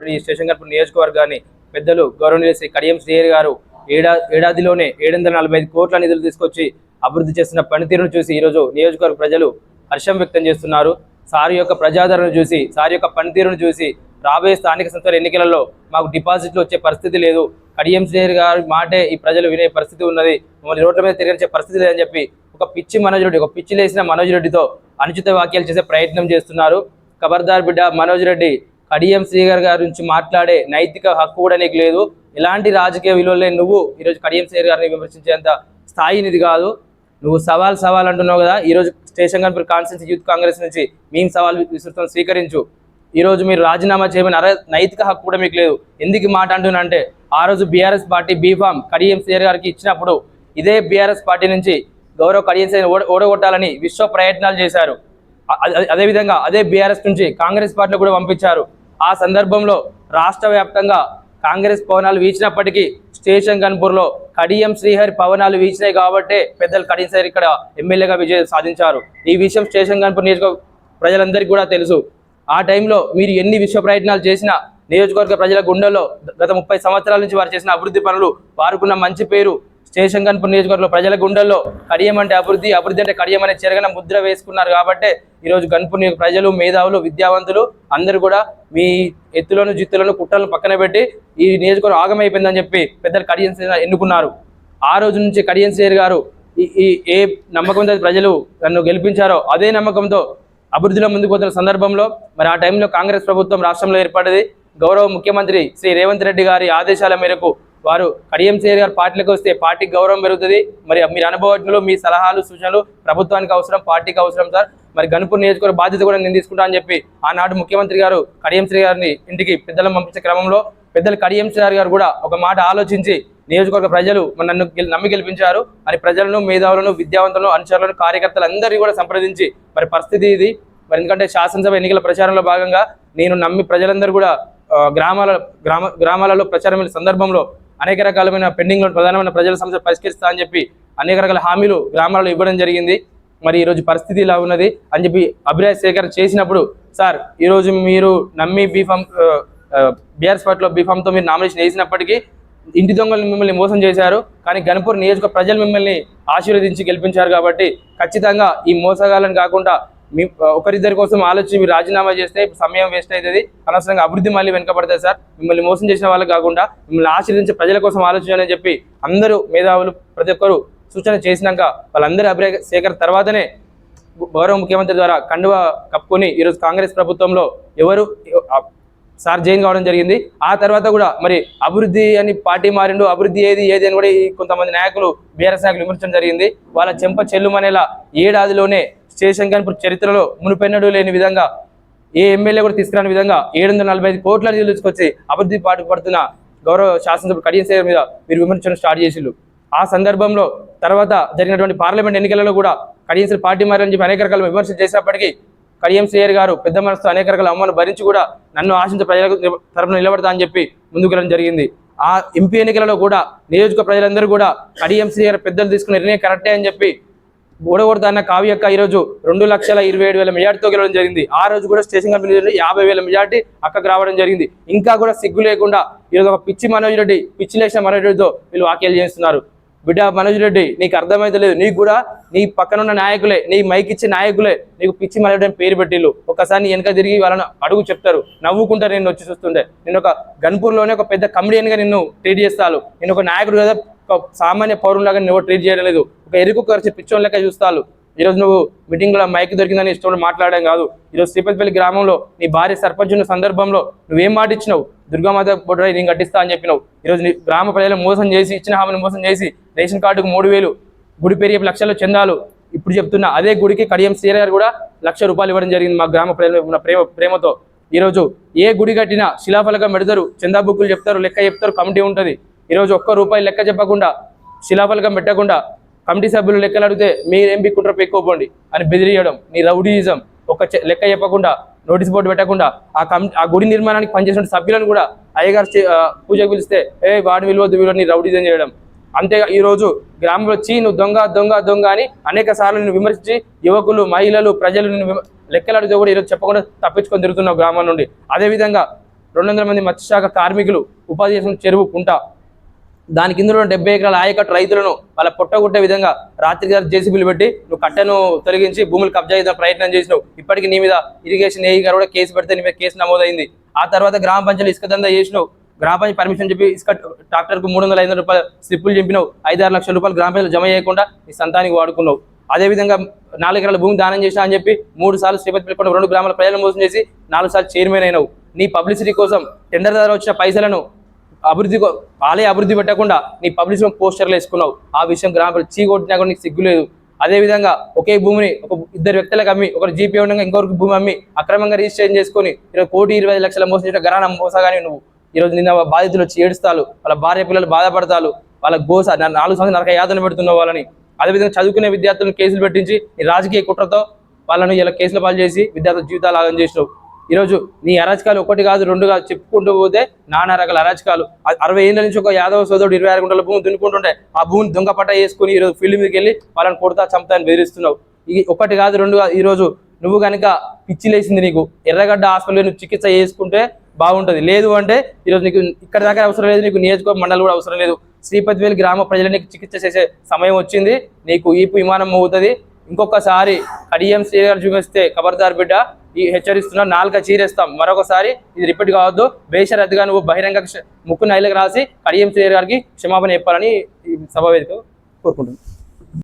ఈ స్టేషన్ కనుక నియోజకవర్గాన్ని పెద్దలు గౌరవనీయులు శ్రీ కడియం శ్రీహరి గారు ఏడా ఏడాదిలోనే ఏడు వందల నలభై ఐదు కోట్ల నిధులు తీసుకొచ్చి అభివృద్ధి చేస్తున్న పనితీరును చూసి ఈరోజు నియోజకవర్గ ప్రజలు హర్షం వ్యక్తం చేస్తున్నారు. సార్ యొక్క ప్రజాదరణ చూసి సార్ యొక్క పనితీరును చూసి రాబోయే స్థానిక సంస్థల ఎన్నికలలో మాకు డిపాజిట్లు వచ్చే పరిస్థితి లేదు. కడియం శ్రీహరి గారి మాటే ఈ ప్రజలు వినే పరిస్థితి ఉన్నది. మమ్మల్ని రోడ్ల మీద తిరిగించే పరిస్థితి లేదని చెప్పి ఒక పిచ్చి మనోజ్ రెడ్డి ఒక పిచ్చి లేసిన మనోజ్ రెడ్డితో అనుచిత వ్యాఖ్యలు చేసే ప్రయత్నం చేస్తున్నారు. ఖబర్దార్ బిడ్డ మనోజ్ రెడ్డి కడియం శ్రీగర్ గారి నుంచి మాట్లాడే నైతిక హక్కు కూడా నీకు లేదు. ఎలాంటి రాజకీయ విలువలే నువ్వు ఈరోజు కడియం శ్రీగర్ గారిని విమర్శించేంత స్థాయి నీది కాదు. నువ్వు సవాల్ సవాల్ అంటున్నావు కదా ఈరోజు స్టేషన్ కన్పూర్ కాన్స్టిట్యూన్సీ యూత్ కాంగ్రెస్ నుంచి మేము సవాల్ విస్తృతం స్వీకరించు. ఈరోజు మీరు రాజీనామా చేయమని అర నైతిక హక్కు కూడా మీకు లేదు. ఎందుకు మాట అంటున్నా అంటే ఆ రోజు BRS party B form Kadiyam శ్రీగర్ గారికి ఇచ్చినప్పుడు ఇదే బీఆర్ఎస్ పార్టీ నుంచి గౌరవ కడియం శ్రీహరి ఓడగొట్టాలని విశ్వ ప్రయత్నాలు చేశారు. అదేవిధంగా అదే బీఆర్ఎస్ నుంచి కాంగ్రెస్ పార్టీలో కూడా పంపించారు. ఆ సందర్భంలో రాష్ట్ర వ్యాప్తంగా కాంగ్రెస్ పవనాలు వీచినప్పటికీ స్టేషన్ గన్పూర్లో కడియం శ్రీహరి పవనాలు వీచినాయి కాబట్టే పెద్దలు కడియం శ్రీహరి ఇక్కడ ఎమ్మెల్యేగా విజయం సాధించారు. ఈ విషయం స్టేషన్ గన్పూర్ నియోజక ప్రజలందరికీ కూడా తెలుసు. ఆ టైంలో మీరు ఎన్ని విశ్వ ప్రయత్నాలు చేసినా నియోజకవర్గ ప్రజల గుండెల్లో గత ముప్పై సంవత్సరాల నుంచి వారు చేసిన అభివృద్ధి పనులు వారుకున్న మంచి పేరు స్టేషన్ కన్పూర్ నియోజకవర్గంలో ప్రజల గుండెల్లో కడియం అంటే అభివృద్ధి అభివృద్ధి అంటే కడియం అనే చెరగన ముద్ర వేసుకున్నారు కాబట్టి ఈరోజు గన్పూర్ ప్రజలు మేధావులు విద్యావంతులు అందరూ కూడా మీ ఎత్తులను జిత్తులను కుట్రలను పక్కన పెట్టి ఈ నియోజకవర్గం ఆగమైపోయిందని చెప్పి పెద్దలు కడియం శ్రీహరి ఎన్నుకున్నారు. ఆ రోజు నుంచి కడియం సేర్ గారు ఈ ఈ ఏ నమ్మకంతో ప్రజలు నన్ను గెలిపించారో అదే నమ్మకంతో అభివృద్ధిలో ముందుకు పోతున్న సందర్భంలో మరి ఆ టైంలో కాంగ్రెస్ ప్రభుత్వం రాష్ట్రంలో ఏర్పడింది. గౌరవ ముఖ్యమంత్రి శ్రీ రేవంత్ రెడ్డి గారి ఆదేశాల మేరకు వారు కడియంసేరి గారు పార్టీలకు వస్తే పార్టీకి గౌరవం పెరుగుతుంది. మరి మీరు అనుభవజ్ఞులు మీ సలహాలు సూచనలు ప్రభుత్వానికి అవసరం పార్టీకి అవసరం సార్. మరి గనుపూర్ నియోజకవర్గ బాధ్యత కూడా నేను తీసుకుంటా అని చెప్పి ఆనాడు ముఖ్యమంత్రి గారు కడియం శ్రీ గారిని ఇంటికి పెద్దలను పంపించే క్రమంలో పెద్దలు కడియంశ్రీ గారు కూడా ఒక మాట ఆలోచించి నియోజకవర్గ ప్రజలు నన్ను నమ్మి గెలిపించారు. మరి ప్రజలను మేధావులను విద్యావంతులను అనుచరులను కార్యకర్తలందరినీ కూడా సంప్రదించి మరి పరిస్థితి ఇది. మరి ఎందుకంటే శాసనసభ ఎన్నికల ప్రచారంలో భాగంగా నేను నమ్మి ప్రజలందరూ కూడా గ్రామాల గ్రామ గ్రామాలలో ప్రచారం సందర్భంలో అనేక రకాలమైన పెండింగ్లో ప్రధానమైన ప్రజల సమస్యలు పరిష్కరిస్తా అని చెప్పి అనేక రకాల హామీలు గ్రామాలలో ఇవ్వడం జరిగింది. మరి ఈరోజు పరిస్థితి ఇలా ఉన్నది అని చెప్పి అభిరాజ్ సేకరణ చేసినప్పుడు సార్ ఈరోజు మీరు నమ్మి బీఫామ్ బీఆర్ఎస్ పార్టీలో బీఫామ్తో మీరు నామినేషన్ వేసినప్పటికీ ఇంటి దొంగలు మిమ్మల్ని మోసం చేశారు. కానీ గణపూర్ నియోజక ప్రజలు మిమ్మల్ని ఆశీర్వదించి గెలిపించారు కాబట్టి ఖచ్చితంగా ఈ మోసగాలను కాకుండా మీ ఒకరిద్దరి కోసం ఆలోచించి మీరు రాజీనామా చేస్తే సమయం వేస్ట్ అవుతుంది. అనవసరంగా అభివృద్ధి మళ్ళీ వెనకబడుతుంది సార్. మిమ్మల్ని మోసం చేసిన వాళ్ళకి కాకుండా మిమ్మల్ని ఆశీర్వదించే ప్రజల కోసం ఆలోచించాలని చెప్పి అందరూ మేధావులు ప్రతి ఒక్కరు సూచన చేసినాక వాళ్ళందరి అభిప్రాయ సేకరణ తర్వాతనే గౌరవ ముఖ్యమంత్రి ద్వారా కండువా కప్పుకొని ఈరోజు కాంగ్రెస్ ప్రభుత్వంలో ఎవరు సార్ జైన్ కావడం జరిగింది. ఆ తర్వాత కూడా మరి అభివృద్ధి అని పార్టీ మారిండు అభివృద్ధి ఏది ఏది అని కూడా కొంతమంది నాయకులు బీఆర్ఎస్ నాయకులు విమర్శించడం జరిగింది. వాళ్ళ చెంప చెల్లుమనేలా ఏడాదిలోనే స్టేషన్ కన్పూర్ చరిత్రలో మునిపెన్నడూ లేని విధంగా ఏ ఎమ్మెల్యే కూడా తీసుకురాని విధంగా ఏడు వందల నలభై ఐదు కోట్ల నిధులు తీసుకొచ్చి అభివృద్ధి పాటు పడుతున్న గౌరవ శాసనసభ కడియం సేవ మీద మీరు విమర్శించడం స్టార్ట్ చేసిండు ఆ సందర్భంలో తర్వాత జరిగినటువంటి పార్లమెంట్ ఎన్నికలలో కూడా కడియం పార్టీ మారని చెప్పి అనేక రకాల విమర్శలు చేసినప్పటికీ కడియం శ్రేయర్ గారు పెద్ద మనసు అనేక రకాల అమ్మను భరించి కూడా నన్ను ఆశించే ప్రజలకు తరపున నిలబడతా అని చెప్పి ముందుకు వెళ్ళడం జరిగింది. ఆ ఎంపీ ఎన్నికలలో కూడా నియోజక ప్రజలందరూ కూడా కడియం శ్రేయర్ పెద్దలు తీసుకున్న నిర్ణయం కరెక్టే అని చెప్పి ఓడగొడతా అన్న కావ్యక్క ఈరోజు రెండు లక్షల ఇరవై ఏడు వేల మెజార్టీతో గెలవడం జరిగింది. ఆ రోజు కూడా స్టేషన్ కంపెనీ యాభై వేల మెజార్టీ అక్కకు రావడం జరిగింది. ఇంకా కూడా సిగ్గు లేకుండా ఈరోజు ఒక పిచ్చి మనోజ్ రెడ్డి పిచ్చి లేచిన మనోజ్ రెడ్డితో వీళ్ళు వ్యాఖ్యలు చేస్తున్నారు. బిడ్డ మనోజ్ రెడ్డి నీకు అర్థమైతే లేదు. నీకు కూడా నీ పక్కన ఉన్న నాయకులే నీ మైక్ ఇచ్చే నాయకులే నీకు పిచ్చి మనోజ్ పేరు పెట్టిల్లు ఒకసారి నీ వెనక తిరిగి వాళ్ళని అడుగు చెప్తారు. నవ్వుకుంటారు నేను వచ్చి చూస్తుండే నేను ఒక గన్పూర్లోనే ఒక పెద్ద comedian గా నిన్ను ట్రీట్ చేస్తాను నేను ఒక నాయకుడు కదా ఒక సామాన్య పౌరులాగా నువ్వు ట్రీట్ చేయడం లేదు. ఒక ఎరుకు ఖర్చు పిచ్చోన్ లెక్క చూస్తాను ఈరోజు నువ్వు మీటింగ్లో మైక్ దొరికిందని ఇష్టం మాట్లాడడం కాదు. ఈరోజు శ్రీపతిపల్లి గ్రామంలో నీ భార్య సర్పంచ్ ఉన్న సందర్భంలో నువ్వేం మాట ఇచ్చినావు? దుర్గామాత బొడ్రాయి నేను కట్టిస్తా అని చెప్పినావు. ఈరోజు నీ గ్రామ ప్రజలు మోసం చేసి ఇచ్చిన హామీని మోసం చేసి రేషన్ కార్డుకు మూడు వేలు గుడి పెరిగే లక్షలు చందాలు ఇప్పుడు చెప్తున్నా అదే గుడికి కడియం సీర గారు కూడా లక్ష రూపాయలు ఇవ్వడం జరిగింది మా గ్రామ ప్రజల ఉన్న ప్రేమ ప్రేమతో. ఈరోజు ఏ గుడి కట్టినా శిలాఫలకం పెడతారు చందా బుక్కులు చెప్తారు లెక్క చెప్తారు కమిటీ ఉంటుంది. ఈరోజు ఒక్క రూపాయి లెక్క చెప్పకుండా శిలాఫలకం పెట్టకుండా కమిటీ సభ్యులు లెక్కలు అడిగితే మీరేం బిక్కుంటారో పెక్కుపోండి అని బెదిరియడం నీ రౌడీయిజం ఒక చె- లెక్క చెప్పకుండా నోటీస్ బోర్డు పెట్టకుండా ఆ కమి ఆ గుడి నిర్మాణానికి పనిచేసిన సభ్యులను కూడా అయ్యగారు చే- పూజకు పిలిస్తే ఏ వాడిని విలువద్దు వీళ్ళని రౌడీజం చేయడం. అంతేగా ఈరోజు గ్రామంలో చీ నువ్వు దొంగ దొంగ దొంగ అని అనేక సార్లు నిన్ను విమర్శించి యువకులు మహిళలు ప్రజలు నిన్ను లెక్కలు అడిగితే కూడా ఈరోజు చెప్పకుండా తప్పించుకొని తిరుగుతున్నావు గ్రామం నుండి. అదేవిధంగా రెండు వందల మంది మత్స్యశాఖ కార్మికులు ఉపాధి చేసిన చెరువు కుంట దాని కింద డెబ్బై ఎకరాల ఆయకట్టు రైతులను వాళ్ళ పొట్టగొట్టే విధంగా రాత్రి గారు జేసీబీలు పెట్టి నువ్వు కట్టెను తొలగించి భూములు కబ్జా చేసిన ప్రయత్నం చేసినావు. ఇప్పటికి నీ మీద ఇరిగేషన్ ఏఈ గారు కూడా కేసు పెడితే నీ మీద కేసు నమోదైంది. ఆ తర్వాత గ్రామ పంచాయతీ ఇసుక దందా చేసినావు. గ్రామ పంచాయతీ పర్మిషన్ చెప్పి ఇసుక ట్రాక్టర్కు మూడు వందల ఐదు రూపాయలు స్లిప్పులు చెప్పినావు ఐదు ఆరు లక్షల రూపాయలు గ్రామ పంచాయతీ జమ చేయకుండా నీ సంతానికి వాడుకున్నావు. అదేవిధంగా నాలుగు ఎకరాల భూమి దానం చేసినా అని చెప్పి మూడు సార్లు శ్రీపతి పిలుపుకున్న రెండు గ్రామాల ప్రజలను మోసం చేసి నాలుగు సార్లు చైర్మన్ అయినావు. నీ పబ్లిసిటీ కోసం టెండర్ ద్వారా వచ్చిన పైసలను అభివృద్ధి ఆలయ అభివృద్ధి పెట్టకుండా నీ పబ్లిసిటీ పోస్టర్లు వేసుకున్నావు. ఆ విషయం గ్రామ చీకొట్టినా కూడా నీకు సిగ్గులేదు. లేదు అదేవిధంగా ఒకే భూమిని ఒక ఇద్దరు వ్యక్తులకు అమ్మి ఒకరు జీపీ ఉండగా ఇంకొకరికి భూమి అమ్మి అక్రమంగా రిజిస్ట్రేషన్ చేసుకొని ఇరవై కోటి ఇరవై ఐదు లక్షల మోసం చేసిన గరాన మోసగాని నువ్వు. ఈరోజు నిన్న బాధితులు వచ్చి ఏడుస్తాలు వాళ్ళ భార్య పిల్లలు బాధపడతాలు వాళ్ళ గోస నాలుగు సంవత్సరాలు నరక యాతన పెడుతున్నావు వాళ్ళని. అదేవిధంగా చదువుకునే విద్యార్థులను కేసులు పెట్టించి రాజకీయ కుట్రతో వాళ్ళను ఇలా కేసుల పాలు చేసి విద్యార్థుల జీవితాలు ఆగం చేసినావు. ఈరోజు నీ అరాచకాలు ఒకటి కాదు రెండు కాదు చెప్పుకుంటూ పోతే నానా రకాల అరాచకాలు. అరవై ఏళ్ళ నుంచి ఒక యాదవ సోదరుడు ఇరవై ఆరు గుంటల భూమి దున్నుకుంటుంటే ఆ భూమిని దొంగ పట్ట వేసుకుని ఈరోజు ఫీల్డ్ మీదకి వెళ్ళి వాళ్ళని కొడతా చంపుతా అని బెదిరిస్తున్నావు. ఇది ఒకటి కాదు రెండు కాదు ఈరోజు నువ్వు కనుక పిచ్చి లేసింది నీకు ఎర్రగడ్డ హాస్పిటల్లో నువ్వు చికిత్స చేసుకుంటే బాగుంటుంది. లేదు అంటే ఈరోజు నీకు ఇక్కడ దాకా అవసరం లేదు నీకు నియోజకవర్గ మండలి కూడా అవసరం లేదు. శ్రీపతివేలు గ్రామ ప్రజలు నీకు చికిత్స చేసే సమయం వచ్చింది నీకు ఈపు విమానం అవుతుంది ఇంకొకసారి కడియం శ్రీ గారు చూపిస్తే ఖబర్దార్ బిడ్డ ఈ హెచ్చరిస్తున్నా నాలుక చీరేస్తాం. మరొకసారి ఇది రిపీట్ కావద్దు. బేషరద్దుగా నువ్వు బహిరంగ క్ష- ముక్కు నైలకు రాసి కడియం శ్రీ గారికి క్షమాపణ చెప్పాలని ఈ సభ వేదిక కోరుకుంటున్నాను